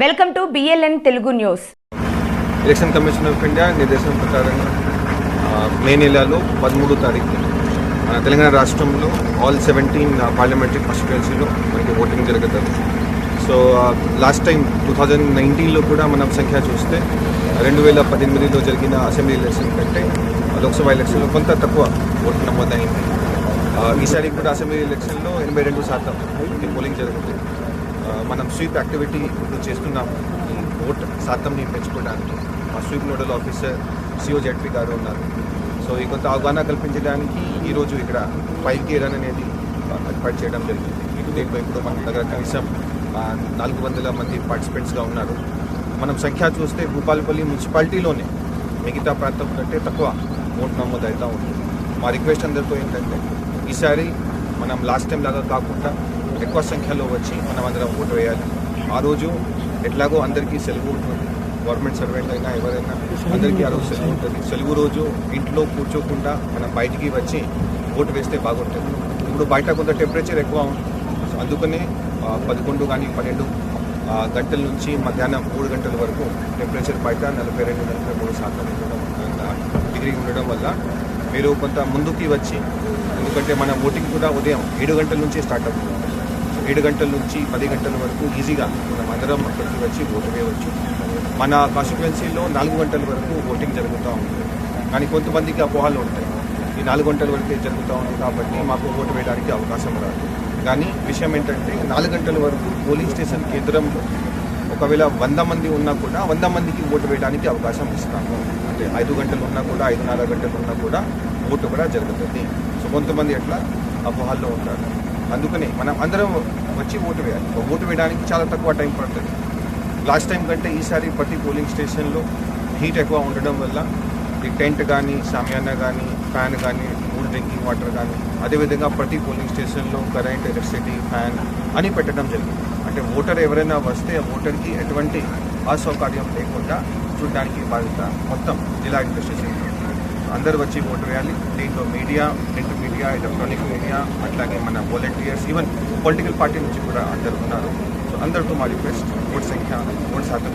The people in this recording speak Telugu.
Welcome to BLN Telugu news election commission of India నిర్దేశం ప్రకారంగా మే నెలలో పదమూడో తారీఖు మన తెలంగాణ రాష్ట్రంలో ఆల్ సెవెంటీన్ పార్లమెంటరీ కాన్స్టిట్యుయెన్సీలో మనకి ఓటింగ్ జరుగుతుంది. So last time two thousand నైన్టీన్లో కూడా మనం సంఖ్య చూస్తే రెండు వేల పద్దెనిమిదిలో జరిగిన అసెంబ్లీ ఎలక్షన్ కంటే లోక్సభ ఎలక్షన్లో కొంత తక్కువ ఓటు నమోదైంది. ఈసారి కూడా అసెంబ్లీ ఎలక్షన్లో ఎనభై రెండు శాతం పోలింగ్ జరుగుతుంది. మనం స్వీప్ యాక్టివిటీ ఇప్పుడు చేస్తున్నాం. ఈ ఓట్ శాతంని పెంచుకోవడానికి. మా స్వీప్ నోడల్ ఆఫీసర్ సిఓ జెట్రీ గారు ఉన్నారు. సో ఈ కొంత అవగాహన కల్పించడానికి ఈరోజు ఇక్కడ ఫైవ్ కే రన్ అనేది ఏర్పాటు చేయడం జరిగింది. దీంట్లో ఇప్పుడు మన దగ్గర కనీసం నాలుగు వందల మంది పార్టిసిపెంట్స్గా ఉన్నారు. మనం సంఖ్య చూస్తే భూపాలపల్లి మున్సిపాలిటీలోనే మిగతా ప్రాంతం కంటే తక్కువ ఓటు నమోదు అవుతూ ఉంటుంది మా రిక్వెస్ట్ అందరితో ఏంటంటే ఈసారి మనం లాస్ట్ టైం లాగా కాకుండా ఎక్కువ సంఖ్యలో వచ్చి మనం అందరం ఓటు వేయాలి. ఆ రోజు ఎట్లాగో అందరికీ సెలవు ఉంటుంది. గవర్నమెంట్ సర్వెంట్ అయినా ఎవరైనా అందరికీ ఆ రోజు సెలవు ఉంటుంది. సెలవు రోజు ఇంట్లో కూర్చోకుండా మనం బయటికి వచ్చి ఓటు వేస్తే బాగుంటుంది. ఇప్పుడు బయట కొంత టెంపరేచర్ ఎక్కువ ఉంది సో అందుకనే పదకొండు కానీ పన్నెండు గంటల నుంచి మధ్యాహ్నం మూడు గంటల వరకు టెంపరేచర్ బయట నలభై రెండు నలభై మూడు శాతం ఉండడం డిగ్రీ ఉండడం వల్ల మీరు కొంత ముందుకి వచ్చి ఎందుకంటే మన ఓటింగ్ కూడా ఉదయం ఏడు గంటల నుంచి స్టార్ట్ అవుతుంది. ఏడు గంటల నుంచి పది గంటల వరకు ఈజీగా మనం అందరం అక్కడికి వచ్చి ఓటు వేయవచ్చు. మన కాన్స్టిట్యువెన్సీలో నాలుగు గంటల వరకు ఓటింగ్ జరుగుతూ ఉంటుంది కానీ కొంతమందికి అపోహలు ఉంటాయి. ఈ నాలుగు గంటల వరకే జరుగుతూ ఉంది కాబట్టి మాకు ఓటు వేయడానికి అవకాశం రాదు. కానీ విషయం ఏంటంటే నాలుగు గంటల వరకు పోలింగ్ స్టేషన్ కేంద్రంలో ఒకవేళ వంద మంది ఉన్నా కూడా వంద మందికి ఓటు వేయడానికి అవకాశం ఇస్తాము. అంటే ఐదు గంటలు ఉన్నా కూడా ఐదున్నర గంటలు ఉన్నా కూడా ఓటు కూడా జరుగుతుంది. సో కొంతమంది ఎట్లా అపోహల్లో ఉంటారు. అందుకని మనం అందరం వచ్చి ఓటు వేయాలి. ఓటు వేయడానికి చాలా తక్కువ టైం పడుతుంది. లాస్ట్ టైం కంటే ఈసారి ప్రతి పోలింగ్ స్టేషన్లో హీట్ ఎక్కువ ఉండడం వల్ల ఈ టెంట్ కానీ సామ్యానా కానీ ఫ్యాన్ కానీ కూల్ డ్రింకింగ్ వాటర్ కానీ అదేవిధంగా ప్రతి పోలింగ్ స్టేషన్లో కరెంట్ ఎలక్ట్రిసిటీ ఫ్యాన్ అని పెట్టడం జరిగింది. అంటే ఓటర్ ఎవరైనా వస్తే ఆ ఓటర్కి ఎటువంటి అసౌకర్యం లేకుండా చూడడానికి బాధ్యత మొత్తం జిల్లా అడ్మినిస్ట్రేషన్ అందరూ వచ్చి ఓటు వేయాలి. దీంట్లో media print media electronic media అట్లాగే మన వాలంటీర్స్ ఈవెన్ పొలిటికల్ పార్టీ నుంచి కూడా అందరు ఉన్నారు. సో అందరితో మా రిక్వెస్ట్ ఓటు సంఖ్య ఓటు శాతం.